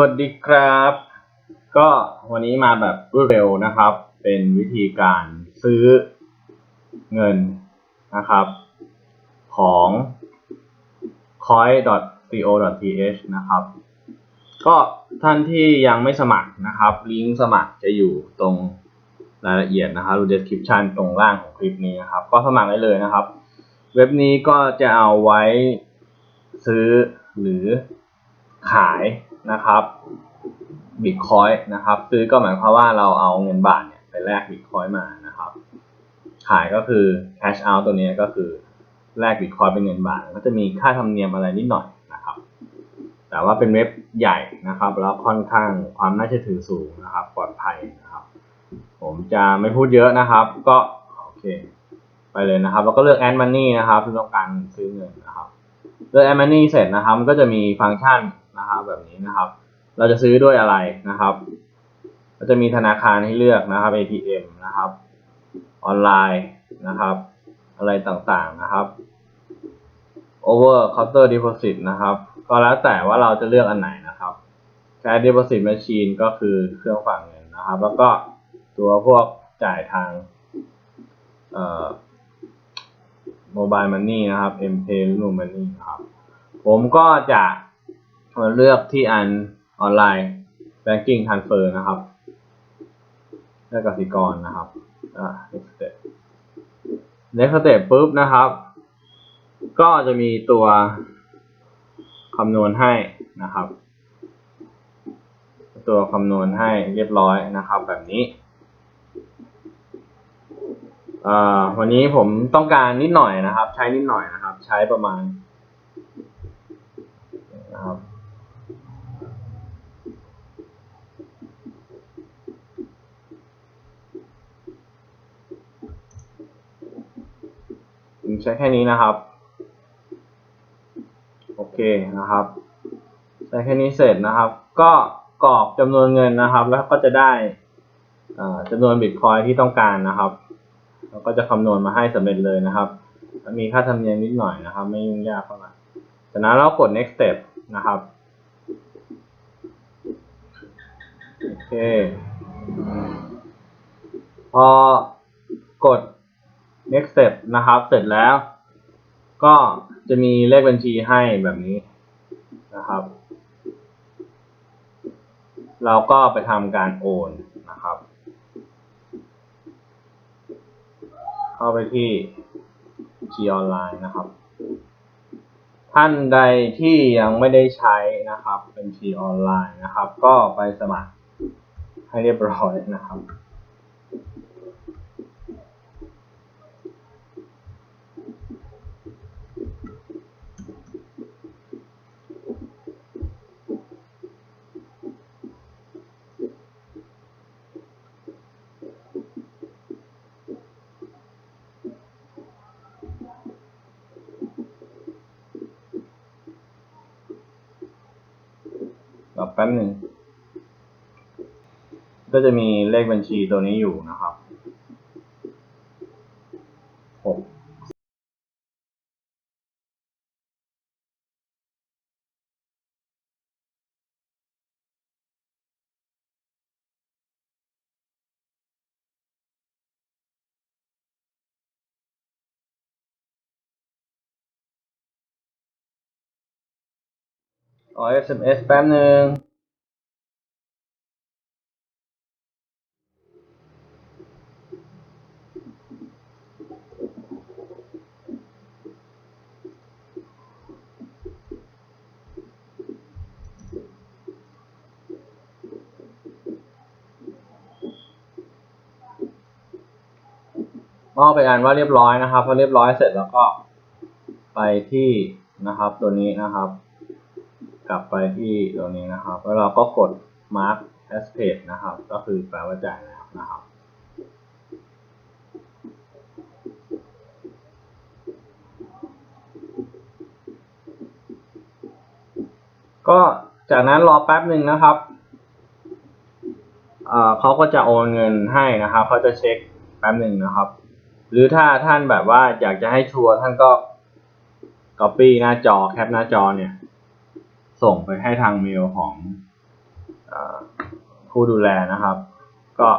วัสดีครับ ก็วันนี้มาแบบรวดเร็วนะครับ เป็นวิธีการซื้อเงินนะครับ ของ coin.co.th นะครับ ก็ท่านที่ยังไม่สมัครนะครับ ลิงก์สมัครจะอยู่ตรงรายละเอียดนะครับรือ description ตรงล่างของคลิปนี้นะครับ ก็สมัครได้เลยนะครับ เว็บนี้ก็จะเอาไว้ซื้อหรือขาย นะครับบิตคอยนะครับซื้อก็หมายความว่าเราเอาเงินบาทเนี่ยไปแลกบิตคอยมานะครับ ขายก็คือ cash out ตัวนี้ก็คือแลกบิตคอยเป็นเงินบาทก็จะมีค่าธรรมเนียมอะไรนิดหน่อยนะครับ แต่ว่าเป็นเว็บใหญ่นะครับ แล้วค่อนข้างความน่าเชื่อถือสูงนะครับปลอดภัยนะครับ ผมจะไม่พูดเยอะนะครับ ก็โอเค ไปเลยนะครับ แล้วก็เลือก add money นะครับที่ต้องการซื้อเงินนะครับ เลือก add money เสร็จนะครับมันก็จะมีฟังก์ชัน นะครับแบบนี้นะครับ เราจะซื้อด้วยอะไรนะครับก็จะมีธนาคารให้เลือกนะครับ ATM นะครับ ออนไลน์นะครับ อะไรต่างๆนะครับ over counter deposit นะครับ ก็แล้วแต่ว่าเราจะเลือกอันไหนนะครับ cash deposit machine ก็คือเครื่องฝากเงินนะครับ แล้วก็ตัวพวกจ่ายทางเอ่อ mobile money นะครับ m pay หรือ m o n e y นะครับ ผมก็จะ เลือกที่อันออนไลน์ banking transfer นะครับเลือกกสิกรนะครับอ่า next step next step ปุ๊บนะครับ ก็จะมีตัวคำนวณให้นะครับ ตัวคำนวณให้เรียบร้อยนะครับ แบบนี้วันนี้ผมต้องการนิดหน่อยนะครับ ใช้นิดหน่อยนะครับ ใช้ประมาณนะครับ ใช้แค่นี้นะครับ โอเคนะครับ ใช้แค่นี้เสร็จนะครับ ก็กรอกจำนวนเงินนะครับ แล้วก็จะได้จำนวนบิตคอยที่ต้องการนะครับแล้วก็จะคำนวณมาให้สำเร็จเลยนะครับมีค่าธรรมเนียมนิดหน่อยนะครับ ไม่ยุ่งยากเท่าไหร่จากนั้นเรากด next step นะครับโอเคพอกด next step นะครับ เสร็จแล้ว ก็จะมีเลขบัญชีให้แบบนี้นะครับ เราก็ไปทำการโอนนะครับ เข้าไปที่บัญชีออนไลน์นะครับ ท่านใดที่ยังไม่ได้ใช้นะครับบัญชีออนไลน์นะครับ ก็ไปสมัครให้เรียบร้อยนะครับ รอแป๊บหนึ่ง ก็จะมีเลขบัญชีตัวนี้อยู่นะครับ 6 อ๋อ SMS แป๊บหนึ่งมอบไปอันว่าเรียบร้อยนะครับพอเรียบร้อยเสร็จแล้วก็ไปที่นะครับตัวนี้นะครับ กลับไปที่ตัวนี้นะครับ แล้วเราก็กด mark as paid นะครับ ก็คือแปลว่าจ่ายแล้วนะครับ ก็จากนั้นรอแป๊บหนึ่งนะครับเขาก็จะโอนเงินให้นะครับ เขาจะเช็คแป๊บหนึ่งนะครับ หรือถ้าท่านแบบว่าอยากจะให้ชัวร์ท่านก็ copy หน้าจอแคปหน้าจอเนี่ย ส่งไปให้ทางเมลของอผู้ดูแลนะครับ ก็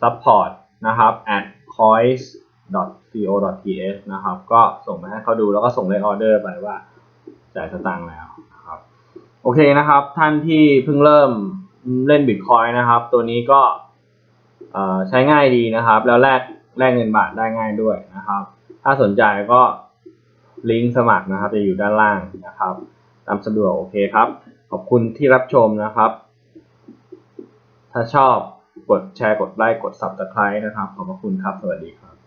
support นะครับ at coins co th นะครับ ก็ส่งไปให้เขาดูแล้วก็ส่งเลขออเดอร์ไปว่าจ่ายสตางค์แล้วนะครับ โอเคนะครับ ท่านที่เพิ่งเริ่มเล่นบิตคอยนะครับ ตัวนี้ก็ใช้ง่ายดีนะครับ แล้วแลกแลกเงินบาทได้ง่ายด้วยนะครับ ถ้าสนใจก็ลิงก์สมัครนะครับ จะอยู่ด้านล่างนะครับ ตามสะดวกโอเคครับ ขอบคุณที่รับชมนะครับ ถ้าชอบกดแชร์กดไลค์กด subscribe นะครับ ขอบพระคุณครับ สวัสดีครับ